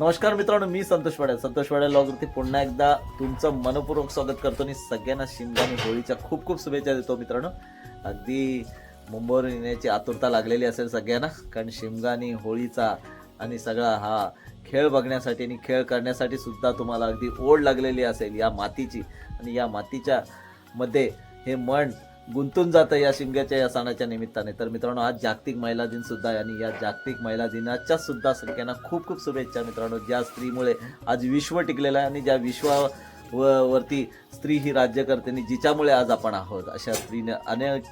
नमस्कार मित्रांनो मी संतोष वाड्या. संतोष वाड्या लॉगवरती पुन्हा एकदा तुमचं मनपूर्वक स्वागत करतो आणि सगळ्यांना शिमगा होळीच्या खूप खूप शुभेच्छा देतो मित्रांनो. अगदी मुंबईवर येण्याची आतुरता लागलेली असेल सगळ्यांना कारण शिमगा होळीचा आणि सगळा हा खेळ बघण्यासाठी आणि खेळ करण्यासाठी सुद्धा तुम्हाला अगदी ओढ लागलेली असेल या मातीची. आणि या मातीच्या मध्ये हे मन गुंतून जातं या शिमग्याच्या या सणाच्या निमित्ताने. तर मित्रांनो आज जागतिक महिला दिन सुद्धा आहे आणि या जागतिक महिला दिनाच्या सुद्धा सगळ्यांना खूप खूप शुभेच्छा मित्रांनो. ज्या स्त्रीमुळे आज विश्व टिकलेलं आहे आणि ज्या विश्वा व- वरती स्त्री ही राज्य करते आणि जिच्यामुळे आज आपण आहोत. अशा स्त्रीने अनेक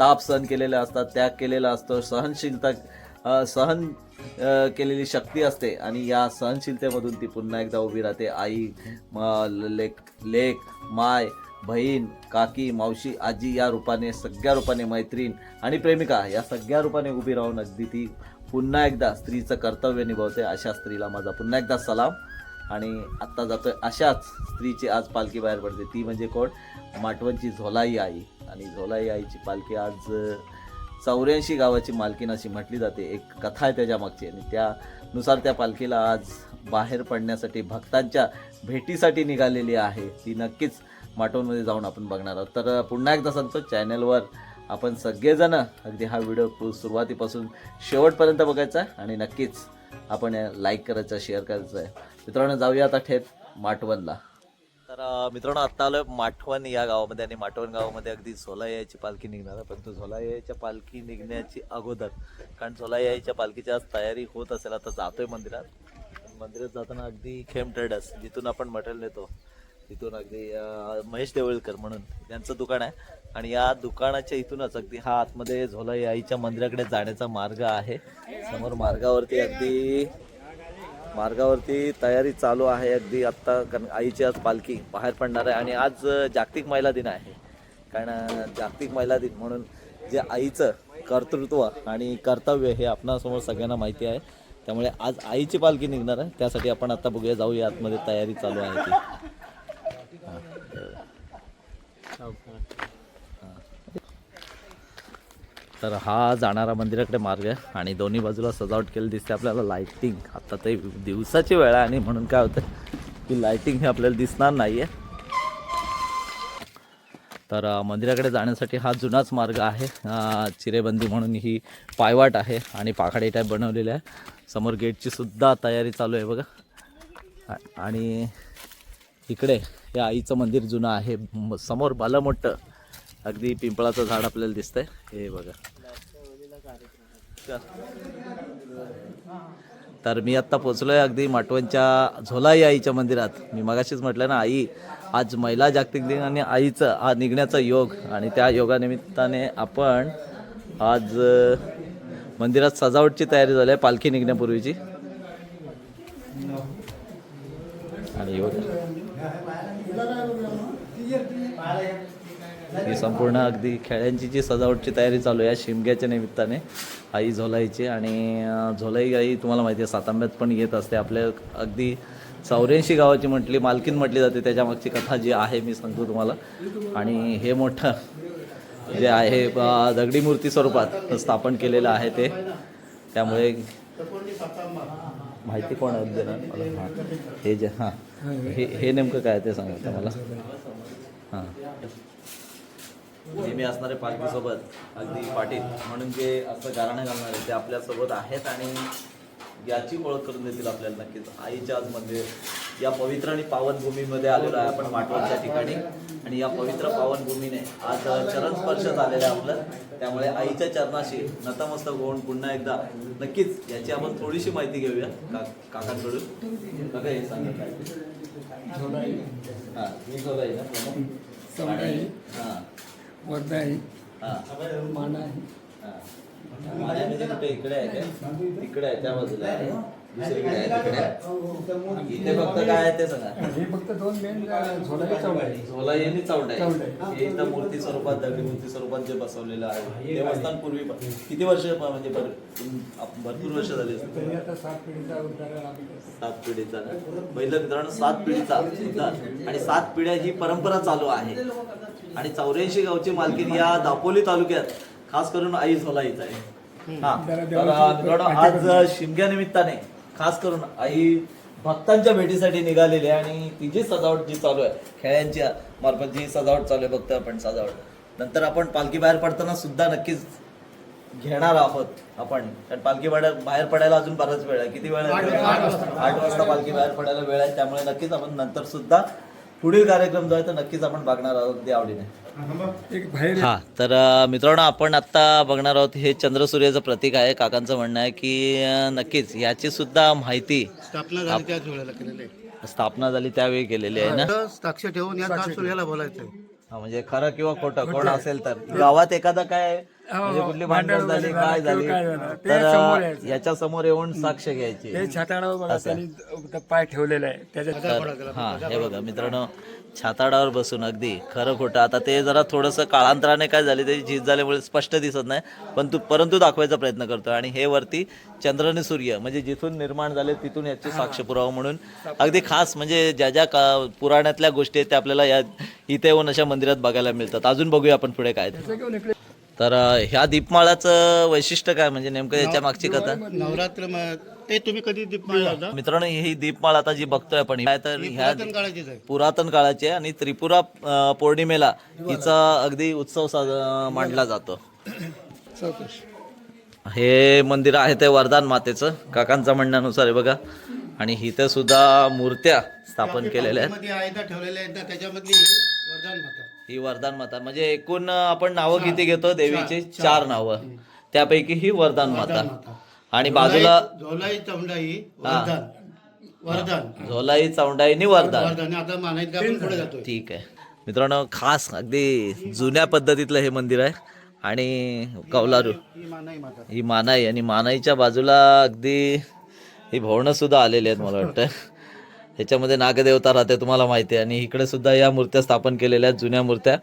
ताप सहन केलेले असतात त्याग केलेला असतो सहनशीलता सहन केलेली शक्ती असते आणि या सहनशीलतेमधून ती पुन्हा एकदा उभी राहते. आई म- लेक लेख माय बहीण काकी मावशी आजी या रूपाने सगळ्या रूपाने मैत्रीण आणि प्रेमिका या सगळ्या रूपाने उभी राहून अगदी ती पुन्हा एकदा स्त्रीचं कर्तव्य निभावते अशा स्त्रीला माझा पुन्हा एकदा सलाम. आणि आत्ता जातोय अशाच स्त्रीची आज पालखी बाहेर पडते. ती म्हणजे कोण? माटवणची झोलाई आई. आणि झोलाई आईची पालखी आज चौऱ्याऐंशी गावाची मालकीन अशी म्हटली जाते. एक कथा आहे त्याच्यामागची आणि त्यानुसार त्या पालखीला आज बाहेर पडण्यासाठी भक्तांच्या भेटीसाठी निघालेली आहे. ती नक्कीच माटोनमध्ये जाऊन आपण बघणार आहोत. तर पुन्हा एकदा सांगतो चॅनलवर आपण सगळेजण अगदी हा व्हिडिओ सुरुवातीपासून शेवटपर्यंत बघायचा आहे आणि नक्कीच आपण लाईक करायचं शेअर करायचं आहे. मित्रांनो जाऊया आता थेट माटवणला. तर मित्रांनो आत्ता आलो माटवण या गावामध्ये आणि माटवण गावामध्ये अगदी झोला यायची पालखी निघणार आहे. परंतु झोला यायच्या पालखी निघण्याची अगोदर कारण झोला यायच्या पालखीची आज तयारी होत असेल आता जातोय मंदिरात. मंदिरात जाताना अगदी खेम ट्रेडर्स जिथून आपण मटेरियल नेतो तिथून अगदी महेश देवळकर म्हणून. त्यांचं दुकान आहे. आणि या दुकानाच्या इथूनच अगदी हा आतमध्ये झोलाई आईच्या मंदिराकडे जाण्याचा मार्ग आहे. समोर मार्गावरती अगदी मार्गावरती तयारी चालू आहे अगदी. आत्ता कारण आईची आज पालखी बाहेर पडणार आहे. आणि आज जागतिक महिला दिन आहे. कारण जागतिक महिला दिन म्हणून जे आईचं कर्तृत्व आणि कर्तव्य हे आपणासमोर सगळ्यांना माहिती आहे. त्यामुळे आज आईची पालखी निघणार आहे. त्यासाठी आपण आता बघूया जाऊया आतमध्ये. तयारी चालू आहे ती. तर हा जाणारा मंदिराकडे मार्ग आहे आणि दोन्ही बाजूला सजावट केली दिसते आपल्याला. लायटिंग आता ते दिवसाची वेळ आहे आणि म्हणून काय होतं की लायटिंग हे आपल्याला दिसणार नाही आहे तर मंदिराकडे जाण्यासाठी हा जुनाच मार्ग आहे. चिरेबंदी म्हणून ही पायवाट आहे आणि पाखाडी टाईप बनवलेली आहे. समोर गेटची सुद्धा तयारी चालू आहे बघा. आणि इकडे हे आईचं मंदिर जुनं आहे. म- समोर भलं मोठं अगदी पिंपळाचं झाड आपल्याला दिसतंय. हे बघा. तर मी आत्ता पोचलोय अगदी माटवणच्या झोलाई आईच्या मंदिरात. मी मगाशीच म्हटलं ना आई आज महिला जागतिक दिन आणि आईचं हा निघण्याचा योग. आणि त्या योगानिमित्ताने आपण आज मंदिरात सजावटची तयारी झाली आहे पालखी निघण्यापूर्वीची. आणि योग ही संपूर्ण अगदी खेळ्यांची जी सजावटची तयारी चालू आहे शिमग्याच्या निमित्ताने आई झोलाईची. आणि झोलाई आई तुम्हाला माहिती आहे सातांब्यात पण येत असते. आपल्या अगदी चौऱ्याऐंशी गावाची म्हटली मालकीन म्हटली जाते. त्याच्यामागची कथा जी आहे मी सांगतो तुम्हाला. आणि हे मोठं जे आहे दगडी मूर्ती स्वरूपात स्थापन केलेलं आहे ते. त्यामुळे माहिती कोण आहे? देणार हे जे हां. हे हे नेमकं काय ते सांगा मला. हां. नेहमी असणारे पालखीसोबत अगदी पाटील म्हणून जे असं गाणं घालणारे ते आपल्यासोबत आहेत आणि याची ओळख करून देतील आपल्याला नक्कीच. आईच्या आज मंदिर या पवित्र आणि पावनभूमीमध्ये आलेलो आहे आपण माटवणच्या ठिकाणी. आणि या पवित्र पावनभूमीने आज चरण स्पर्श झालेला आहे आपलं. त्यामुळे आईच्या चरणाशी नतमस्तक होऊन पुन्हा एकदा नक्कीच याची आपण थोडीशी माहिती घेऊया का काकांकडून. काका हे हां मी झोलाई ना चौडाई. हां. वर्धाई हां. मानाई. हां. माण्यामध्ये कुठे इकडे आहे काय? इकडे आहे त्या बाजूला आहे. दुसरीकडे आहे तिकडे इथे फक्त काय आहे ते सांगा. हे फक्त दोन मेन चौडाई झोला यांनी चौंड आहे. चौंड आहे. हे इथं मूर्ती स्वरूपात दगडी मूर्ती स्वरूपात जे बसवलेलं आहे देवस्थान पूर्वी किती वर्ष म्हणजे भर- आप- भरपूर वर्ष झाली असतील. तरी आता सात पिढीचा उद्धार आम्ही करतो. सात पिढीचा ना? पहिलं मित्रांनो सात पिढीचा उद्धार. आणि सात पिढ्या ही परंपरा चालू आहे. आणि चौऱ्याऐंशी गावची मालकीन या दापोली तालुक्यात खास करून आई झोलाईच आहे. हा. तर, आज शिमग्या निमित्ताने खास करून आई भक्तांच्या भेटीसाठी निघालेली आहे आणि तिची सजावट जी चालू आहे खेळ्यांची मार्फत जी सजावट चालू आहे बघतोय आपण सजावट. नंतर आपण पालखी बाहेर पडताना सुद्धा नक्कीच घेणार आहोत आपण. कारण पालखी बाहेर बाहेर पडायला अजून बराच वेळ आहे. किती वेळ आहे? आठ वाजता पालखी बाहेर पडायला वेळ आहे. त्यामुळे नक्कीच आपण नंतर सुद्धा पुढील कार्यक्रम जो आहे तो नक्कीच आपण बघणार आहोत अगदी आवडीने. एक बाहेर हा तर मित्रांनो आपण आत्ता बघणार आहोत हे चंद्रसूर्याचं प्रतीक आहे काकांचं म्हणणं आहे की नक्कीच याची सुद्धा माहिती स्थापना झाली त्याच वेळेला केलेली आहे. स्थापना झाली त्यावेळी केलेली आहे ना? तर साक्ष ठेवून या सूर्याला बोलायचं हा, म्हणजे खरं किंवा खोटं कोण असेल तर. गावात एखादा काय म्हणजे कुठली भांडण झाली काय झाली तर याच्या समोर येऊन साक्ष घ्यायची. ते छाताडावर बघा त्यांनी द- पाय ठेवलेला आहे. त्याच्यात तर हा हे बघा मित्रांनो छाताडावर बसून अगदी खरं खोटं. आता ते जरा थोडंसं काळांतराने काय झाले त्याची झीज झाल्यामुळे स्पष्ट दिसत नाही पण तू परंतु दाखवायचा प्रयत्न करतो आणि हे वरती चंद्र आणि सूर्य म्हणजे जिथून निर्माण झाले तिथून याची साक्ष पुरावा म्हणून. अगदी खास म्हणजे ज्या ज्या का पुराणातल्या गोष्टी आहेत त्या आपल्याला या इथे येऊन अशा मंदिरात बघायला मिळतात. अजून बघूया आपण पुढे काय ते. घेऊन इकडे तर ह्या दीपमाळाचं वैशिष्ट्य काय? म्हणजे नेमकं याच्या मागची कथा? नवरात्र म- ते तुम्ही कधी दीपमाळा मित्रांनो ही दीपमाळ आता जी बघतोय आपण काय तर ह्या पुरातन काळाचीच आहे. पुरातन काळाची आहे आणि त्रिपुरा अं, पौर्णिमेला हिचा अगदी उत्सव साज मांडला जातो. चौकश हे मंदिर आहे ते वरदान मातेचं काकांच्या म्हणण्यानुसार आहे बघा. आणि इथे सुद्धा मूर्त्या स्थापन केलेल्या आहेत. मध्ये आहेत ना त्याच्यामधली वरदान माता. ही वरदान माता. म्हणजे एकूण आपण नावं किती घेतो? देवीची चार नावं. त्यापैकी ही वरदान माता. आणि बाजूला झोलाई चौंडाई वरदान. वरदान. झोलाई चौंडाई आणि वरदान. वरदान. आता मानायत का आपण पुढे जातोय. ठीक आहे. मित्रांनो खास अगदी जुन्या पद्धतीतलं हे मंदिर आहे. आणि ही माता. ही मानाई. आणि मानाईच्या बाजूला अगदी ही भवनं सुद्धा आलेली आहेत मला वाटतं. ह्याच्यामध्ये नागदेवता राहते तुम्हाला माहिती आहे. आणि इकडे सुद्धा या मूर्त्या स्थापन केलेल्या आहेत जुन्या मूर्त्या.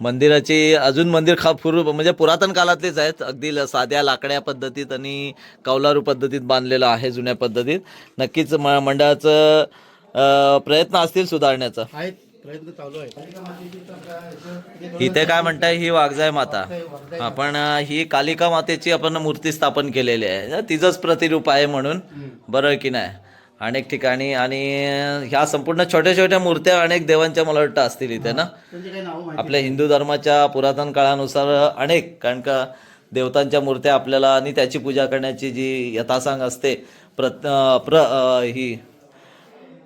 मंदिराची अजून मंदिर खा पूर्व म्हणजे पुरातन काळातलेच आहेत. अगदी साध्या लाकड्या पद्धतीत आणि कौलारू पद्धतीत बांधलेलं आहे जुन्या पद्धतीत. नक्कीच म मंडळाचं प्रयत्न असतील सुधारण्याचा. आहेत. प्रयत्न चालू आहे इथे काय म्हणताय ही वाघजाय माता. आपण ही कालिका मातेची आपण मूर्ती स्थापन केलेली आहे. तिचंच प्रतिरूप आहे म्हणून. बरं की नाही? अनेक ठिकाणी आणि ह्या संपूर्ण छोट्या छोट्या मूर्त्या अनेक देवांच्या मला वाटतं असतील इथे ना? आपल्या हिंदू धर्माच्या पुरातन काळानुसार अनेक कारण का देवतांच्या मूर्त्या आपल्याला आणि त्याची पूजा करण्याची जी यथासांग असते प्रत प्र ही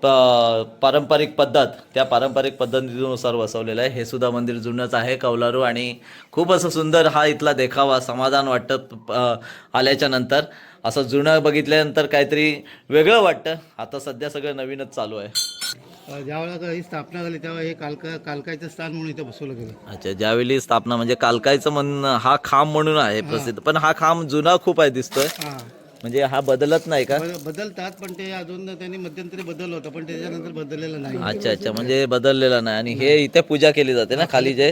पारंपरिक पद्धत त्या पारंपरिक पद्धतीनुसार बसवलेलं आहे. हे सुद्धा मंदिर जुनंच आहे कौलारू आणि खूप असं सुंदर हा इथला देखावा समाधान वाटतं आल्याच्यानंतर. असं जुनं बघितल्यानंतर काहीतरी वेगळं वाटतं. आता सध्या सगळं नवीनच चालू आहे. ज्यावेळेला ही स्थापना झाली तेव्हा हे कालका कालकायचं स्थान म्हणून इथे बसवलं गेलं. अच्छा ज्यावेळी स्थापना म्हणजे कालकायचं म्हण हा खांब म्हणून आहे प्रसिद्ध. पण हा खांब जुना खूप आहे दिसतोय. हा. म्हणजे हा बदलत नाही का? बदलतात पण ते अजून त्यांनी मध्यंतरी बदललं होतं पण त्याच्यानंतर बदललेलं नाही. अच्छा अच्छा म्हणजे बदललेला नाही. आणि हे इथे पूजा केली जाते ना खाली जे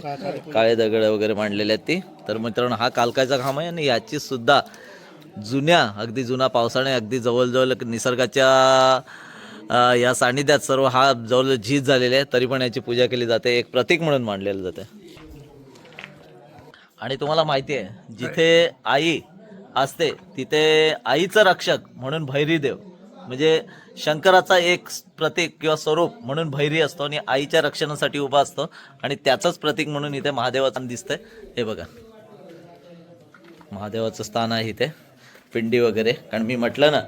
काळे दगड वगैरे मांडलेले आहेत ती. तर मित्रांनो हा कालकायचा खांब आहे आणि याची सुद्धा जुन्या अगदी जुना पावसाने अगदी जवळजवळ निसर्गाच्या या सानिध्यात सर्व हा जवळ झीज झालेले आहे तरी पण याची पूजा केली जाते. एक प्रतीक म्हणून मांडलेलं जाते. आणि तुम्हाला माहिती आहे जिथे आई असते तिथे आईचं रक्षक म्हणून भैरीदेव म्हणजे शंकराचा एक प्रतीक किंवा स्वरूप म्हणून भैरी असतो आणि आईच्या रक्षणासाठी उभा असतो. आणि त्याचंच प्रतीक म्हणून इथे महादेवाचं दिसतंय. हे बघा. महादेवाचं स्थान आहे इथे. पिंडी वगैरे. कारण मी म्हटलं ना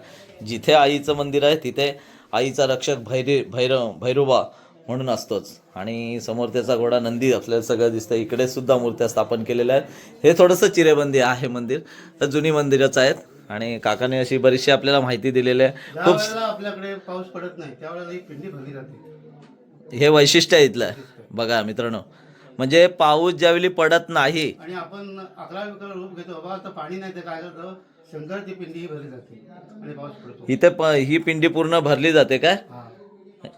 जिथे आईचं मंदिर आहे तिथे आईचा रक्षक भैरी भैरव भैरोबा म्हणून असतोच. आणि समोर त्याचा घोडा नंदी आपल्याला सगळं दिसतं इकडे सुद्धा मूर्त्या स्थापन केलेल्या आहेत. हे थोडंसं चिरेबंदी आहे मंदिर. तर जुनी मंदिरच आहेत. आणि काकाने अशी बरीचशी आपल्याला माहिती दिलेली आहे. खूप आपल्याकडे पाऊस पडत नाही त्यावेळेला ही पिंडी भरली जाते. हे वैशिष्ट्य आहे इथलं. बघा मित्रांनो. म्हणजे पाऊस ज्यावेळी पडत नाही आणि आपण अकरा रूप घेतो. बाबा आता पाणी नाही तर काय करतो शंकरची पिंडी ही भरली जाते आणि पाऊस पडतो. इथे प ही पिंडी पूर्ण भरली जाते काय? हा.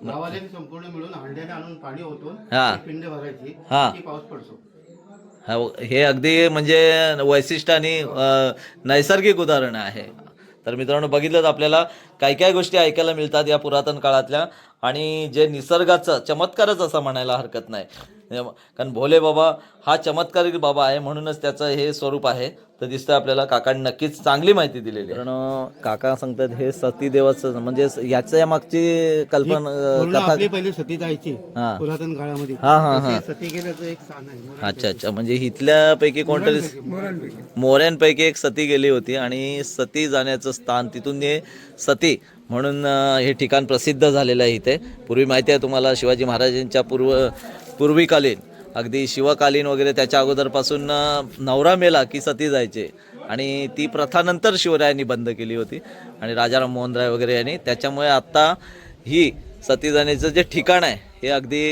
गावाला संपूर्ण मिळून हांड्याने आणून पाणी ओतून हा. ती पिंड भरायची हा. की पाऊस पडतो. हा, हे अगदी म्हणजे वैशिष्ट्य आणि अ, नैसर्गिक उदाहरण आहे. तर मित्रांनो बघितलं आपल्याला काही काही गोष्टी ऐकायला मिळतात या पुरातन काळातल्या आणि जे निसर्गाचं चमत्कारच असं म्हणायला हरकत नाही. कारण भोले बाबा हा चमत्कारिक बाबा आहे म्हणूनच त्याचं हे स्वरूप आहे. तर दिसतं आपल्याला काकांनी नक्कीच चांगली माहिती दिलेली कारण काका सांगतात हे सतीदेवाचं म्हणजे याच्या मागची कल्पना कथा पहिली सती जायची हा. पुरातन काळामध्ये. हा हा हा. सती गेल्याचं एक स्थान आहे. अच्छा अच्छा. म्हणजे इथल्यापैकी कोणतरी मोऱ्यांपैकी एक सती गेली होती आणि सती जाण्याचं स्थान तिथून हे सती म्हणून हे ठिकाण प्रसिद्ध झालेलं आहे इथे. पूर्वी माहिती आहे तुम्हाला शिवाजी महाराजांच्या पूर्व पूर्वीकालीन अगदी शिवकालीन वगैरे त्याच्या अगोदरपासून नवरा मेला की सती जायचे. आणि ती प्रथा नंतर शिवरायांनी बंद केली होती. आणि राजाराम मोहन राय वगैरे यांनी त्याच्यामुळे आत्ता ही सती जाण्याचं जे ठिकाण आहे हे अगदी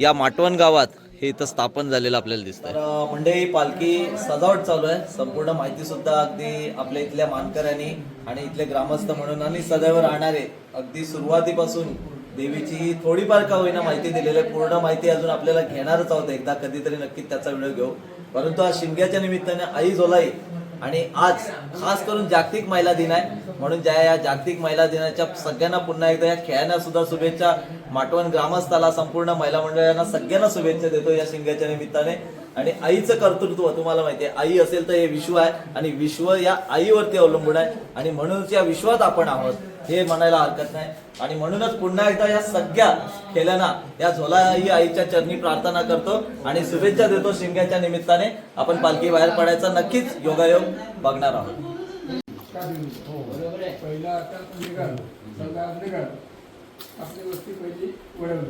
या माटवण गावात हे इथं स्थापन झालेलं आपल्याला दिसतंय. म्हणजे ही पालखी सजावट चालू आहे. संपूर्ण माहिती सुद्धा अगदी आपल्या इथल्या मानकऱ्यांनी आणि इथले ग्रामस्थ म्हणून आणि सदैव राहणारे अगदी सुरुवातीपासून देवीची थोडीफार का होईना माहिती दिलेली आहे. पूर्ण माहिती अजून आपल्याला घेणारच आहोत. एकदा कधीतरी नक्कीच त्याचा व्हिडिओ घेऊ. परंतु आज शिमग्याच्या निमित्ताने आई झोलाई आणि आज खास करून जागतिक महिला दिन आहे. म्हणून ज्या या जागतिक महिला दिनाच्या सगळ्यांना पुन्हा एकदा या खेळांना सुद्धा शुभेच्छा. माटवण ग्रामस्थाला संपूर्ण महिला मंडळांना सगळ्यांना शुभेच्छा देतो या शिंग्याच्या निमित्ताने. आणि आईचं कर्तृत्व तुम्हाला माहिती आहे. आई असेल तर हे विश्व आहे आणि विश्व या आईवरती अवलंबून आहे. आणि म्हणूनच या विश्वात आपण आहोत. हे म्हणायला हरकत नाही. आणि म्हणूनच पुन्हा एकदा या सगळ्या खेळांना या झोला ही आईच्या चरणी प्रार्थना करतो आणि शुभेच्छा देतो शिंग्याच्या निमित्ताने. आपण पालखी बाहेर पडायचा नक्कीच योगायोग बघणार आहोत. पहिला आता निघाल. समजा निघाल. आपली वस्ती पहिली वळवली.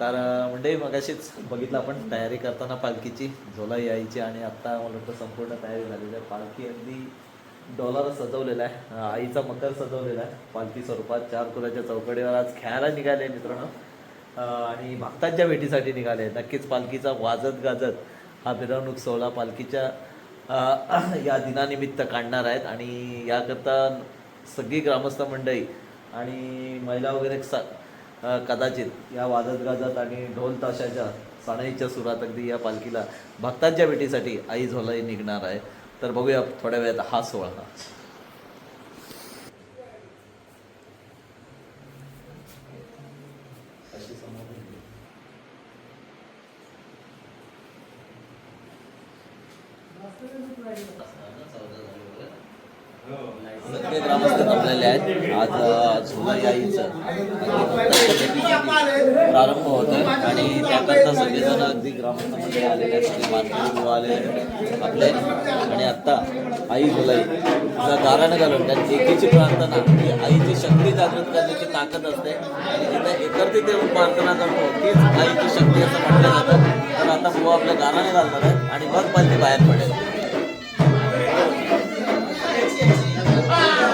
तर म्हणजे मगाशीच बघितलं आपण तयारी करताना पालखीची झोला यायची आणि आता मला वाटतं संपूर्ण तयारी झालेली आहे. पालखी अगदी डॉलर सजवलेला आहे. आईचा मकर सजवलेला आहे. पालखी स्वरूपात चार कुलाच्या चौकडीवर आज खेळायला निघाले मित्रांनो. आणि भक्तांच्या भेटीसाठी निघाले नक्कीच पालखीचा वाजत गाजत हा मिरवणूक सोहळा पालखीच्या या दिनानिमित्त काढणार आहेत. आणि याकरता सगळी ग्रामस्थ मंडळी आणि महिला वगैरे सा कदाचित या वाजत गाजत आणि ढोल ताशाच्या सणाईच्या सुरात अगदी या पालखीला भक्तांच्या भेटीसाठी आई झोलाई निघणार आहे. तर बघूया थोड्या वेळात हा सोहळा. सगळे ग्रामस्थ जमलेले आहेत. आज झुला याईचं प्रारंभ होत आहे आणि त्याकरता सगळेजण अगदी ग्रामस्थामध्ये आलेले आहेत. सगळे मानकरी आलेले आहेत. आपले. आणि आत्ता आई झुलाई तिचा गाराणं घालून त्या एकीची प्रार्थना. ही आईची शक्ती जागृत करण्याची ताकद असते. आणि तिथे एकत्रित येऊन प्रार्थना करतो. तीच आईची शक्ती असं म्हटलं जातं. तर आता बुवा आपल्या गाराणे घालणार आहे. आणि मग पण ती बाहेर पडेल.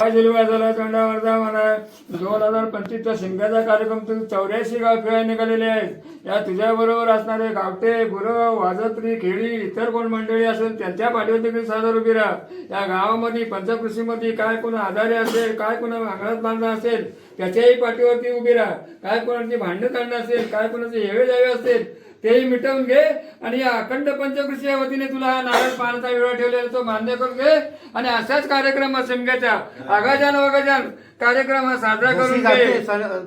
झाला तोंडावरचा म्हणा दोन हजार पंचवीसचा शिंगाचा कार्यक्रम तू चौऱ्याऐंशी गाव खेळायला निघालेले आहेत. या तुझ्याबरोबर असणारे गावटे गुरव वाजत्री खेळी इतर कोण मंडळी असेल त्यांच्या पाठीवर देखील सादर उभी राहा. या गावामध्ये पंचकृषीमध्ये काय कोण आधारे असेल काय कोणा आंगणात बांधणं असेल त्याच्याही पाठीवरती उभी राहा. काय कोणाची भांडणं काढणं असेल काय कोणाचे हेवे जावे असेल तेही मिटवून घे आणि या अखंड पंचकृषी या वतीने तुला हा नारळ पाण्याचा वेळ ठेवलेला तो मान्य करून घे. आणि असाच कार्यक्रम शिमग्याच्या आगाजान वगाजान कार्यक्रम हा साजरा करून घे.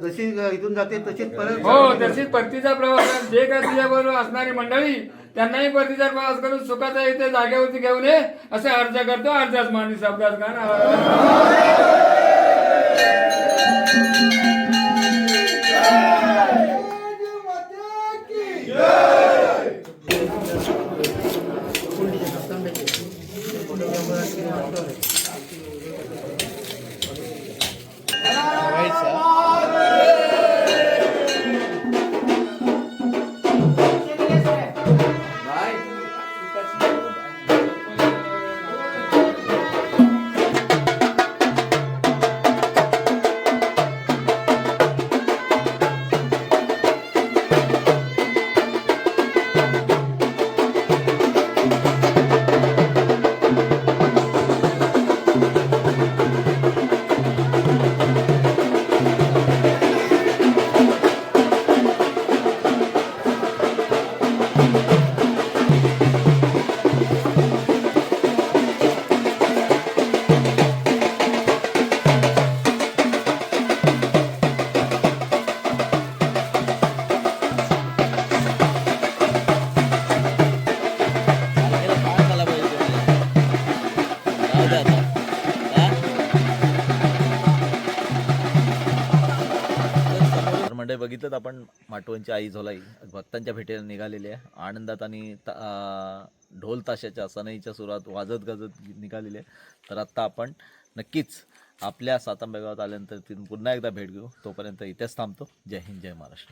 जशी इथून जाते तशीच परत हो तशीच परतीचा प्रवास. जे काय तुझ्या बरोबर असणारी मंडळी त्यांनाही परतीचा प्रवास करून सुखाचा इथे जागेवरती घेऊन ये. असे अर्ज करतो. अर्जाच मानी शब्दात का Yes. आठवणची आई झोलाई भक्तांच्या भेटीला निघालेली आहे. आनंदात आणि ढोल ताशाच्या सनईच्या सुरात वाजत गाजत निघालेली आहे. तर आत्ता आपण नक्कीच आपल्या सातांबे गावात आल्यानंतर तिथून पुन्हा एकदा भेट घेऊ. तोपर्यंत इथेच थांबतो. जय हिंद जय महाराष्ट्र.